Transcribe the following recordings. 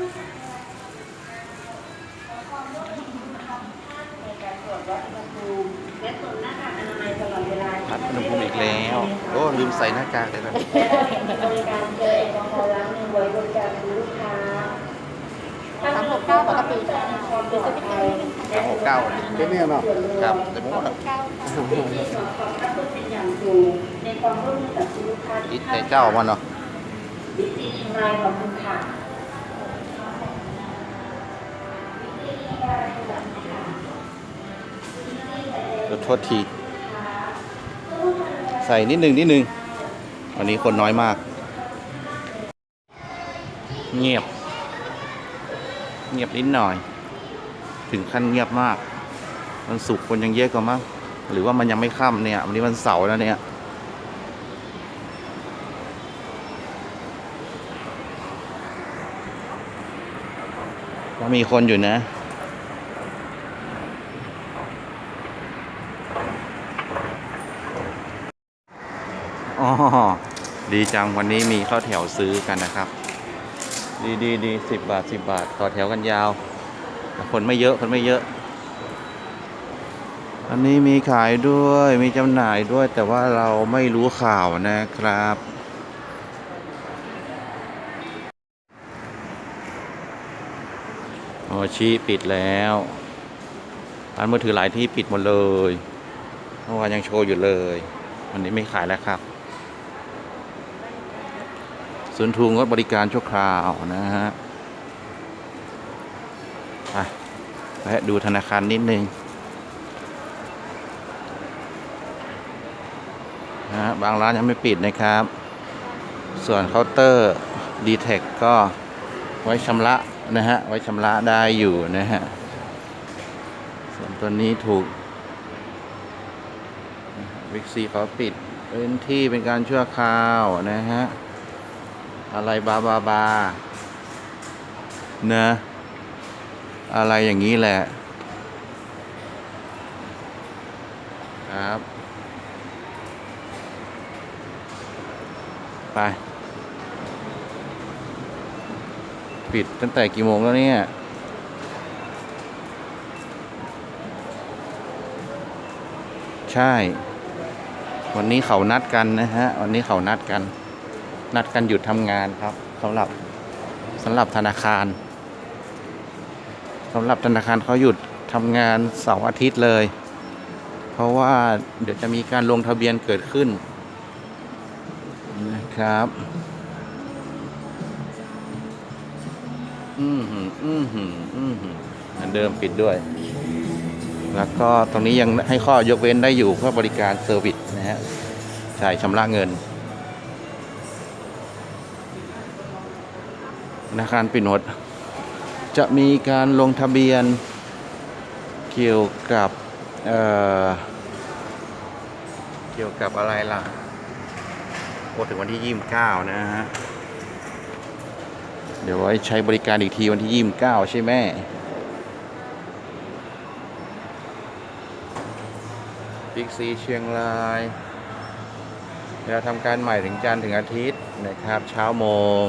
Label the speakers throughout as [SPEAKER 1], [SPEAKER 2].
[SPEAKER 1] ในการตรวจวัดอุณหภูมิและสวมหน้ากากอนามัยตลอดเวลา
[SPEAKER 2] วัดอุณหภูมิอีกแล้ว โอ้ลืมใส่หน้ากากเลยนะ
[SPEAKER 1] และเราเห็นบริการเจลแอลกอฮอล์ล้างมือไว้บริการคุณลูกค้า
[SPEAKER 3] สามหกเก้าปกติค่ะ
[SPEAKER 1] ความปลอดภัยและ
[SPEAKER 2] หกเก้า
[SPEAKER 4] เป็นเนี่ยเนาะ
[SPEAKER 1] ส่วนรวม
[SPEAKER 2] ครับแต่ผมว่า
[SPEAKER 3] เก้าค่ะ
[SPEAKER 1] ที่สอนความรับผิดเป็นอย่างสูงในความร่วมมือกับคุณลูกค้า
[SPEAKER 2] อิ
[SPEAKER 1] ทุ
[SPEAKER 2] ด
[SPEAKER 1] ก
[SPEAKER 2] ใน
[SPEAKER 1] ท่าน
[SPEAKER 2] เจ้ามันเนาะ
[SPEAKER 1] บิ๊กซีเชียงรายขอบคุณค่ะ
[SPEAKER 2] ขอโทษที ใส่นิดหนึ่งนิดหนึ่งวันนี้คนน้อยมาก เงียบ เงียบนิดหน่อย ถึงขั้นเงียบมากวันศุกคนยังเยอะกว่ามั้งหรือว่ามันยังไม่ค่ำเนี่ย วันนี้วันเสาร์แล้วเนี่ยก็มีคนอยู่นะ อ๋อดีจังวันนี้มีข้าวแถวซื้อกันนะครับ ดีดีดีสิบบาทสิบบาทต่อแถวกันยาว คนไม่เยอะคนไม่เยอะ อันนี้มีขายด้วยมีจำหน่ายด้วยแต่ว่าเราไม่รู้ข่าวนะครับโอชิปิดแล้วร้านมือถือหลายที่ปิดหมดเลยเมื่อวานยังโชว์อยู่เลย วันนี้ไม่ขายแล้วครับ ศูนย์ทูงดบริการชั่วคราวนะฮะไปแวะดูธนาคารนิดนึงนะฮะบางร้านยังไม่ปิดนะครับ ส่วนเคาน์เตอร์ d t แทก็ไว้ชำระนะฮะ ไว้ชำระได้อยู่นะฮะ ส่วนตัวนี้ถูกวิกซีเขาปิด พื้นที่เป็นการชั่วคราวนะฮะ อะไรบาบาบาเนะอะไรอย่างนี้แหละ ครับ ไป ปิดตั้งแต่กี่โมงแล้วเนี่ยใช่ วันนี้เขานัดกันนะฮะ วันนี้เขานัดกัน นัดกันหยุดทำงานครับสำหรับสำหรับธนาคารสำหรับธนาคารเขาหยุดทำงานเสาร์อาทิตย์เลย เพราะว่าเดี๋ยวจะมีการลงทะเบียนเกิดขึ้นนะครับ อืมหืมอืมหืมอืมหืมเหมือนเดิมปิดด้วย แล้วก็ตรงนี้ยังให้ข้อยกเว้นได้อยู่เพื่อบริการเซอร์วิสนะฮะจ่ายชำระเงิน นาคารปิดหมดจะมีการลงทะเบียนเกี่ยวกับเเกี่ยวกับอะไรล่ะโอถึงวันที่ยี่สิบเก้านะฮะ เดี๋ยวไว้ใช้บริการอีกทีวันที่ยี่สิบเก้าใช่ไหมบิ๊กซีเชียงรายเราทำการใหม่ถึงจันทร์ถึงอาทิตย์นะครับ เช้าโมง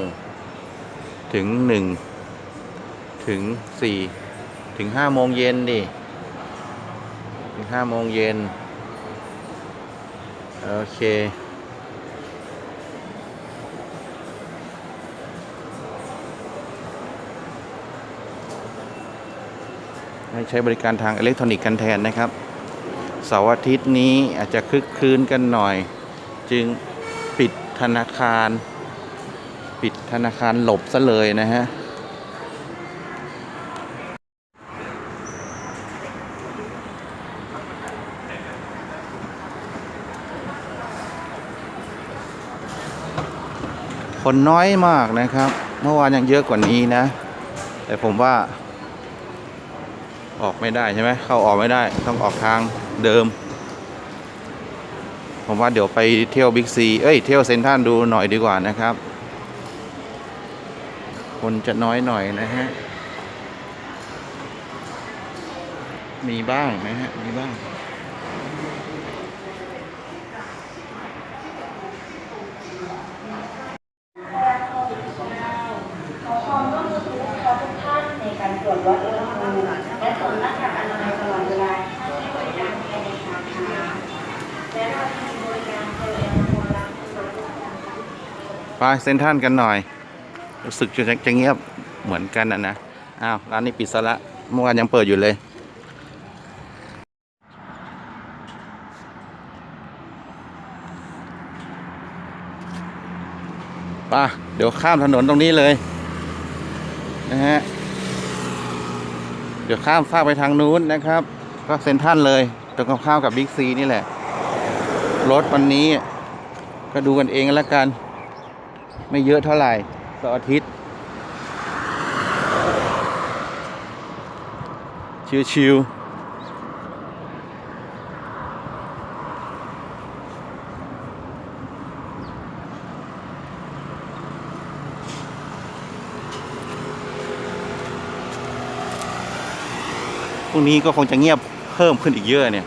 [SPEAKER 2] ถึงหนึ่งถึงสี่ถึงห้าโมงเย็นดิ ถึงห้าโมงเย็น โอเค ให้ใช้บริการทางอิเล็กทรอนิกส์กันแทนนะครับ เสาร์อาทิตย์นี้อาจจะคึกคืนกันหน่อย จึงปิดธนาคาร ธนาคารหลบซะเลยนะฮะคนน้อยมากนะครับ เมื่อวานยังเยอะกว่านี้นะ แต่ผมว่า ออกไม่ได้ใช่ไหมเข้าออกไม่ได้ต้องออกทางเดิม ผมว่าเดี๋ยวไปเที่ยวบิ๊กซี เอ้ย เที่ยวเซนทรัลดูหน่อยดีกว่านะครับ คนจะน้อยหน่อยนะฮะ มีบ้างนะฮะ มีบ้าง
[SPEAKER 1] ขอความร่วมมือทุกคนวัดอุณหภูมิและสวมหน้ากากอนามัยตลอดเวลาให้บริการภายในสาขาและเราจะมีบริการเจลแอลกอฮอล์ล้างมือทุกครั้ง
[SPEAKER 2] ไปเซ็นทรันกันหน่อย รู้สึกจะจะเงียบเหมือนกันนะนะอ้าวร้านนี้ปิดซะละเมื่อวานยังเปิดอยู่เลยไป่ะเดี๋ยวข้ามถนนตรงนี้เลยนะฮะเดี๋ยวข้ามฟากไปทางนู้นนะครับ ก็เซ็นทรันเลยตรงข้ามกับบิ๊กซีนี่แหละ รถวันนี้ ก็ดูกันเองแล้วกัน ไม่เยอะเท่าไหร่ ต่ออาทิตย์ ชิวๆพรุ่งนี้ก็คงจะเงียบเพิ่มขึ้นอีกเยอะเนี่ย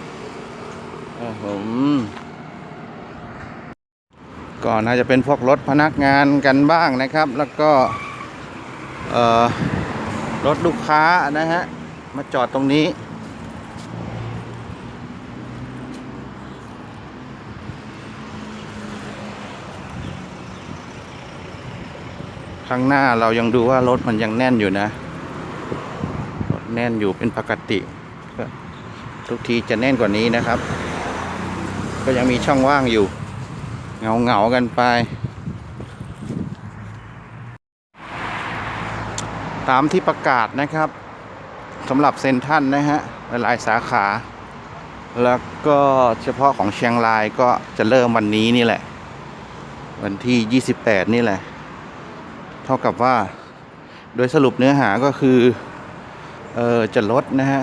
[SPEAKER 2] โอ้โห ก็น่าจะเป็นพวกรถพนักงานกันบ้างนะครับ แล้วก็รถลูกค้านะฮะ มาจอดตรงนี้ข้างหน้าเรายังดูว่ารถมันยังแน่นอยู่นะ รถแน่นอยู่เป็นปกติ ทุกทีจะแน่นกว่านี้นะครับ ก็ยังมีช่องว่างอยู่ เงาเงากันไป ตามที่ประกาศนะครับสำหรับเซนทันนะฮะหลายๆสาขา แล้วก็เฉพาะของเชียงรายก็จะเริ่มวันนี้นี่แหละ วันที่ 28 นี่แหละ เท่ากับว่า โดยสรุปเนื้อหาก็คือ เออจะลดนะฮะ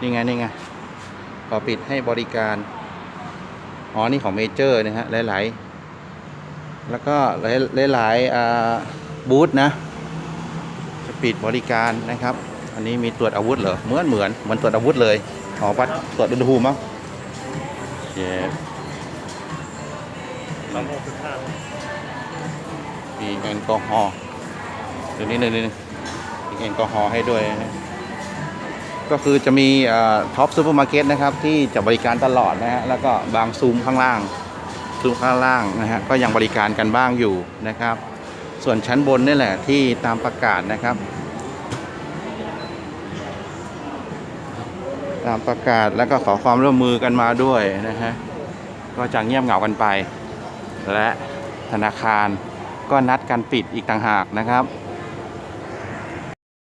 [SPEAKER 2] นี่ไง นี่ไงขอปิดให้บริการ อ๋อ นี่ของเมเจอร์นะฮะ หลาย ๆ แล้วก็หลายๆบูธนะจะปิดบริการนะครับ อันนี้มีตรวจอาวุธเหรอ เหมือนเหมือนเหมือนตรวจอาวุธเลย อ๋อวัดตรวจอุณหภูมิมั้งเย้มีแอลกอฮอล์เดี๋ยวนี้หนึ่งนึงมีแอลกอฮอล์ให้ด้วยนะ ก็คือจะมีท็อปซูเปอร์มาร์เก็ตนะครับที่จะบริการตลอดนะฮะแล้วก็บางซูมข้างล่างซูมข้างล่างนะฮะก็ยังบริการกันบ้างอยู่นะครับ ส่วนชั้นบนนี่แหละที่ตามประกาศนะครับ ตามประกาศแล้วก็ขอความร่วมมือกันมาด้วยนะฮะก็จะเงียบเหงากันไป และธนาคารก็นัดกันปิดอีกต่างหากนะครับ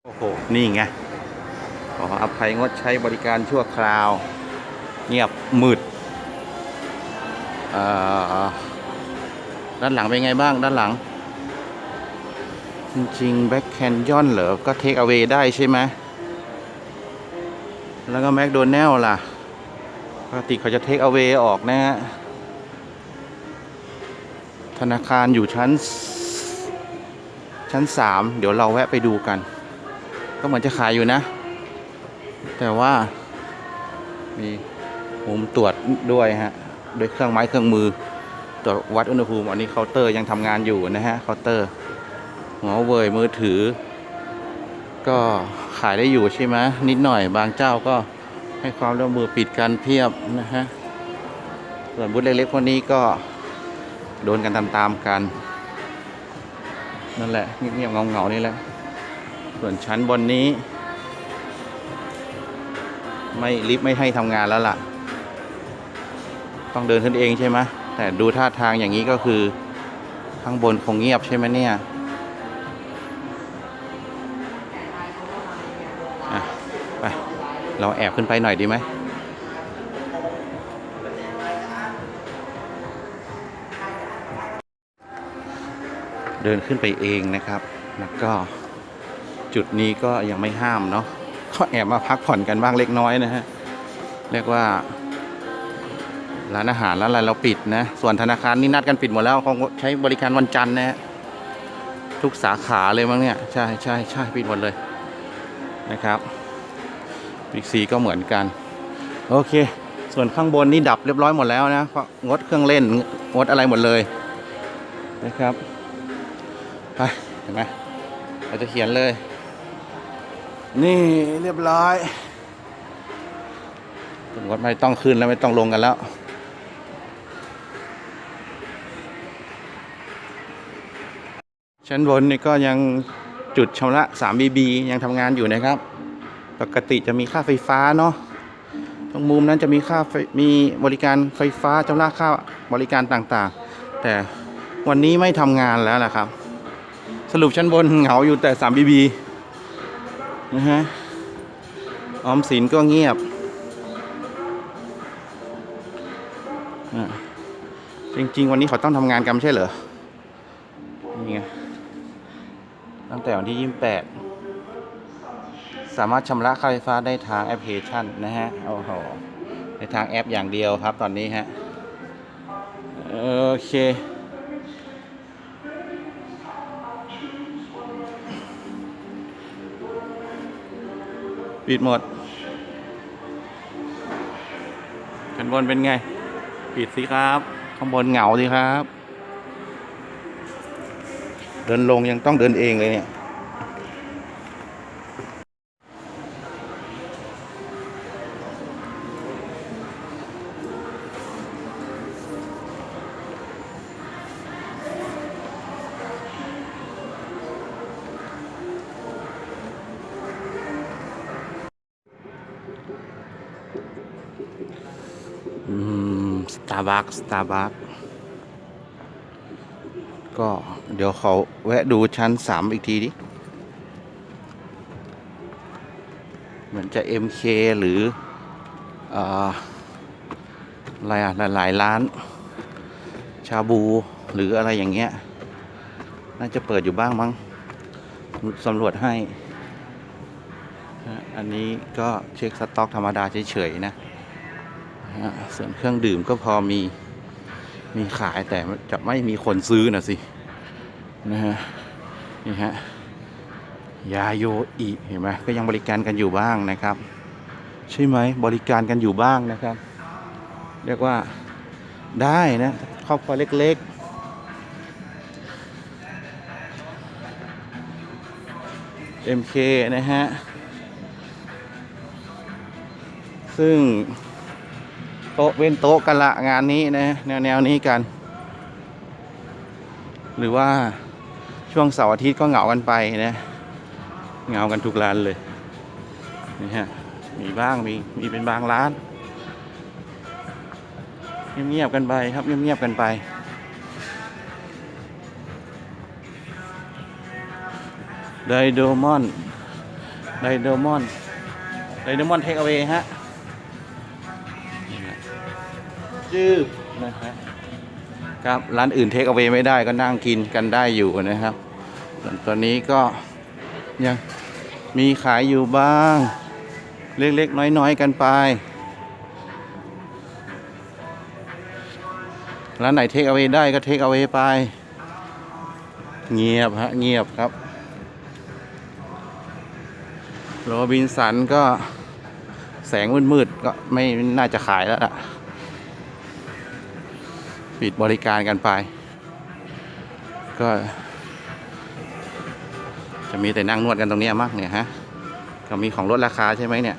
[SPEAKER 2] โอ้โห นี่ไง ขออภัยงดใช้บริการชั่วคราว เงียบมืดด้านหลังเป็นไงบ้างด้านหลัง จริงๆแบ็คแคนยอนเหรอ ก็เทคเอา a y ได้ใช่ไหมแล้วก็แมคโดนัลล่ะปกติเขาจะเทคเอา a y ออกนะฮะธนาคารอยู่ชั้น ชั้นสามเดี๋ยวเราแวะไปดูกัน ก็เหมือนจะขายอยู่นะ แต่ว่า มีมุมตรวจด้วยฮะด้วยเครื่องไม้เครื่องมือตรวจวัดอุณหภูมิ อันนี้เคาน์เตอร์ยังทำงานอยู่นะฮะเคาน์เตอร์หัวเว่ยมือถือ ก็ขายได้อยู่ใช่ไหมนิดหน่อยบางเจ้าก็ให้ความร่วมมือปิดกันเพียบนะฮะส่วนบูธเล็กๆพวกนี้ก็โดนกันตามๆกัน นั่นแหละเงียบๆเงาๆนี่แหละส่วนชั้นบนนี้ ไม่ลิฟต์ไม่ให้ทำงานแล้วล่ะ ต้องเดินขึ้นเองใช่ไหมแต่ดูท่าทางอย่างนี้ก็คือข้างบนคงเงียบใช่ไหมเนี่ยไปเราแอบขึ้นไปหน่อยดีไหมเดินขึ้นไปเองนะครับ แล้วก็จุดนี้ก็ยังไม่ห้ามเนาะ ก็แอบมาพักผ่อนกันบ้างเล็กน้อยนะฮะเรียกว่า ร้านอาหารร้านอะไรเราปิดนะ ส่วนธนาคารนี่นัดกันปิดหมดแล้วเขาใช้บริการวันจันทร์นะฮะทุกสาขาเลยมั้งเนี่ยใช่ใช่ใช่ปิดหมดเลยนะครับบิ๊กซีก็เหมือนกัน โอเค ส่วนข้างบนนี่ดับเรียบร้อยหมดแล้วนะเพราะงดเครื่องเล่นงดอะไรหมดเลยนะครับไปเห็นไหมเราจะเขียนเลย นี่เรียบร้อยตำรวจไม่ต้องขึ้นแล้วไม่ต้องลงกันแล้ว ชั้นบนนี่ก็ยังจุดชำระ 3BB ยังทำงานอยู่นะครับ ปกติจะมีค่าไฟฟ้าเนาะตรงมุมนั้นจะมีค่ามีบริการไฟฟ้าชำระค่าบริการต่างๆ แต่วันนี้ไม่ทำงานแล้วนะครับ สรุปชั้นบนเหงาอยู่แต่ 3BB นะฮะ ออมสินก็เงียบจริง ๆ วันนี้เขาต้องทำงานกันไม่ใช่เหรอ นี่ไง ตั้งแต่วันที่28สามารถชำระค่าไฟฟ้าได้ทางแอปพลิเคชันนะฮะ โอ้โห ในทางแอปอย่างเดียวครับตอนนี้ฮะ โอเค ปิดหมดข้างบนเป็นไง ปิดสิครับ ข้างบนเหงาสิครับ เดินลงยังต้องเดินเองเลยเนี่ย ร์บัคสตาร์บัคก็เดี๋ยวเขาแวะดูชั้นสามอีกทีดิ เหมือนจะ MK หรือเอ่ออะไรอะหลายๆร้าน ชาบูหรืออะไรอย่างเงี้ย น่าจะเปิดอยู่บ้างมั้งสำรวจให้ อันนี้ก็เช็คสต็อกธรรมดาเฉยๆนะ ฮะส่วนเครื่องดื่มก็พอมีมีขายแต่จะไม่มีคนซื้อนะสินะฮะนี่ฮะยาโยอิเห็นไหมก็ยังบริการกันอยู่บ้างนะครับ ใช่ไหมบริการกันอยู่บ้างนะครับ เรียกว่าได้นะครอบครัวเล็กๆ MK นะฮะ ซึ่ง โต๊ะเว้นโต๊ะกันละงานนี้นะแนวแนวนี้กัน หรือว่าช่วงเสาร์อาทิตย์ก็เหงากันไปนะเหงากันทุกร้านเลยนี่ฮะมีบ้างมีมีเป็นบางร้านเงียบๆกันไปครับเงียบๆกันไปไดโดมอนไดโดมอนไดโดมอนเทคเอา a y ฮะ จืบนะฮะครับร้านอื่นเทคเอา a y ไม่ได้ก็นั่งกินกันได้อยู่นะครับส่วนตัวนี้ก็ยังมีขายอยู่บ้าง เล็ก ๆ น้อย ๆ กันไป ร้านไหนเทคเอา a y ได้ก็เทคเอา a y ไป เงียบฮะเงียบครับ โรบินสันก็แสงมืดๆก็ไม่น่าจะขายแล้วล่ะ ปิดบริการกันไป ก็ จะมีแต่นั่งนวดกันตรงเนี้ยมั้งเนี่ยฮะ ก็มีของลดราคาใช่ไหมเนี่ย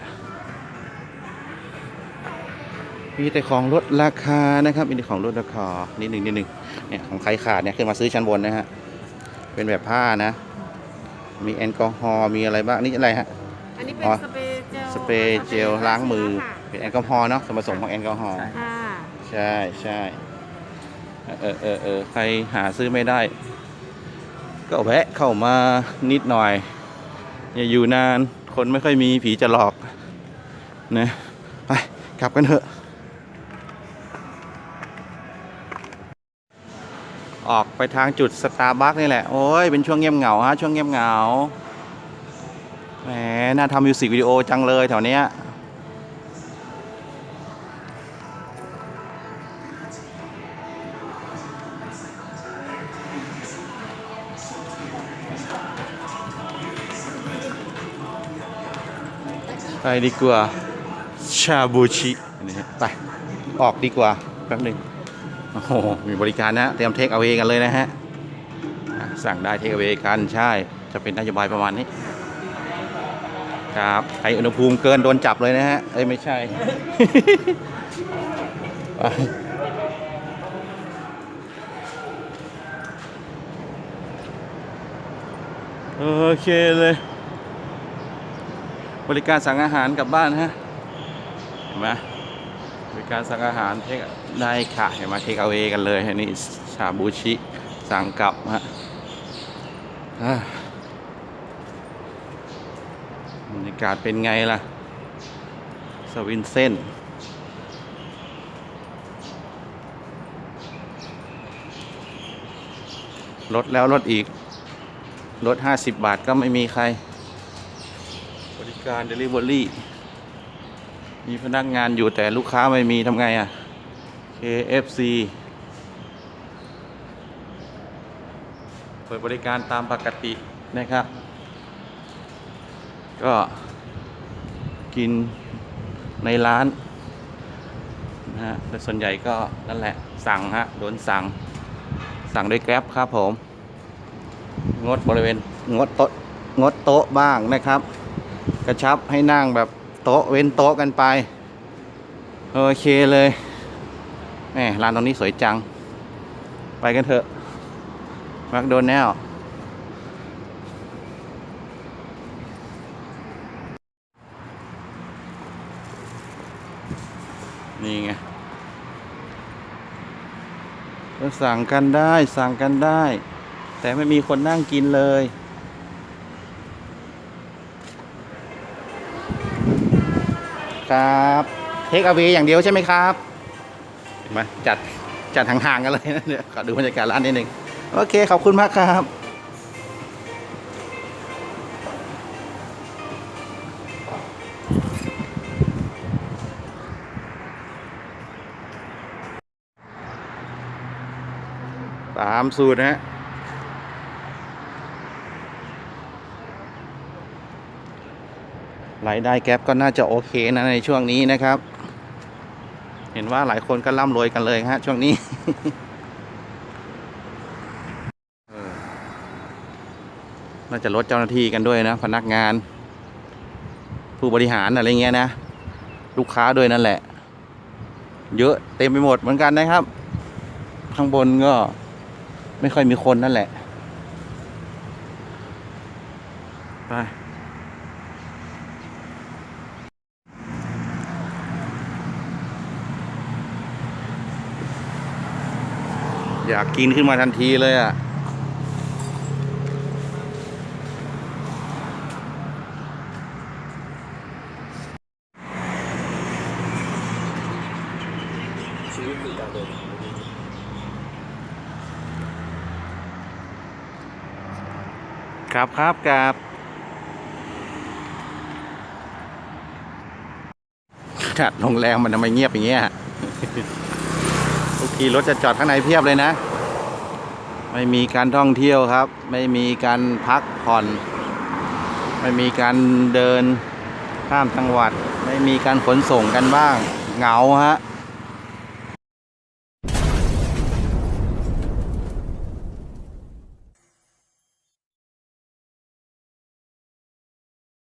[SPEAKER 2] มีแต่ของลดราคานะครับ มีแต่ของลดราคา นิดหนึ่งนิดหนึ่งเนี่ยของใครขาดเนี่ยขึ้นมาซื้อชั้นบนนะฮะ เป็นแบบผ้านะ มีแอลกอฮอล์ มีอะไรบ้าง นี่อะไรฮะ
[SPEAKER 3] อันนี้เป็
[SPEAKER 2] อ๋
[SPEAKER 3] น
[SPEAKER 2] อ
[SPEAKER 3] สเปรย์เจล
[SPEAKER 2] สเปรย์เจลล้างมือ
[SPEAKER 3] ค่ะ
[SPEAKER 2] เป็นแอลกอฮอล์เนาะ ส่วนผสมของแอลกอฮอล์
[SPEAKER 3] ค่ะ
[SPEAKER 2] ใช่ใช่ เออเออเออใครหาซื้อไม่ได้ ก็แวะเข้ามานิดหน่อย อย่าอยู่นานคนไม่ค่อยมีผีจะหลอกนะไปกลับกันเถอะ ออกไปทางจุดสตาร์บัคนี่แหละ โอ้ยเป็นช่วงเงียบเหงาฮะช่วงเงียบเหงาแหมน่าทำมิวสิกวิดีโอจังเลยแถวเนี้ย ไปดีกว่า ชาบูชินี่ไป ออกดีกว่า แป๊บหนึ่งโอ้โห มีบริการนะ เตรียมเทคเอา a y กันเลยนะฮะ สั่งได้เทคเอา a y กัน ใช่ จะเป็นนโยบายประมาณนี้ ครับใครอุณหภูมิเกินโดนจับเลยนะฮะ เอ้ย ไม่ใช่ไปโอเคเลย บริการสั่งอาหารกลับบ้านฮะเห็นไหมบริการสั่งอาหารเทคได้ค่ะเห็นไหมเทคเอาเอกันเลยอันนี้ชาบูชิสั่งกลับฮะอาบรรยากาศเป็นไงล่ะ สวินเส้นลดแล้วลดอีกลด50 บาทก็ไม่มีใคร ริการ Delivery มีพนักงานอยู่แต่ลูกค้าไม่มีทำไงอะ KFC เปิดบริการตามปกตินะครับ ก็กินในร้านนะฮะแต่ส่วนใหญ่ก็นั่นแหละสั่งฮะโดนสั่ง สั่งด้วยแกร็บครับผม งดบริเวณงดโต๊ะงดโต๊ะบ้างนะครับ กระชับให้นั่งแบบโต๊ะเว้นโต๊ะกันไป โอเคเลยแหมร้านตรงนี้สวยจัง ไปกันเถอะมักโดนแนวนี่ไงก็สั่งกันได้สั่งกันได้ แต่ไม่มีคนนั่งกินเลย ครับเทคเอาไว้อย่างเดียวใช่ไหมครับเห็นไหมจัดจัดห่างๆกันเลยนะเนี่ยขอดูบรรยากาศร้านนิดหนึ่งโอเคขอบคุณมากครับตามสูตรนะฮะ รายได้แก๊ปก็น่าจะโอเคนะในช่วงนี้นะครับ เห็นว่าหลายคนก็ร่ำรวยกันเลยฮะช่วงนี้น่าจะลดเจ้าหน้าที่กันด้วยนะ พนักงาน ผู้บริหารอะไรเงี้ยนะ ลูกค้าด้วยนั่นแหละ เยอะเต็มไปหมดเหมือนกันนะครับ ข้างบนก็ไม่ค่อยมีคนนั่นแหละ ไป อยากกินขึ้นมาทันทีเลยอะ ครับครับครับขนาดโรงแรมมันทำไมเงียบอย่างเงี้ย ที่รถจะจอดข้างในเพียบเลยนะ ไม่มีการท่องเที่ยวครับ ไม่มีการพักผ่อน ไม่มีการเดินข้ามจังหวัด ไม่มีการขนส่งกันบ้างเหงาฮะ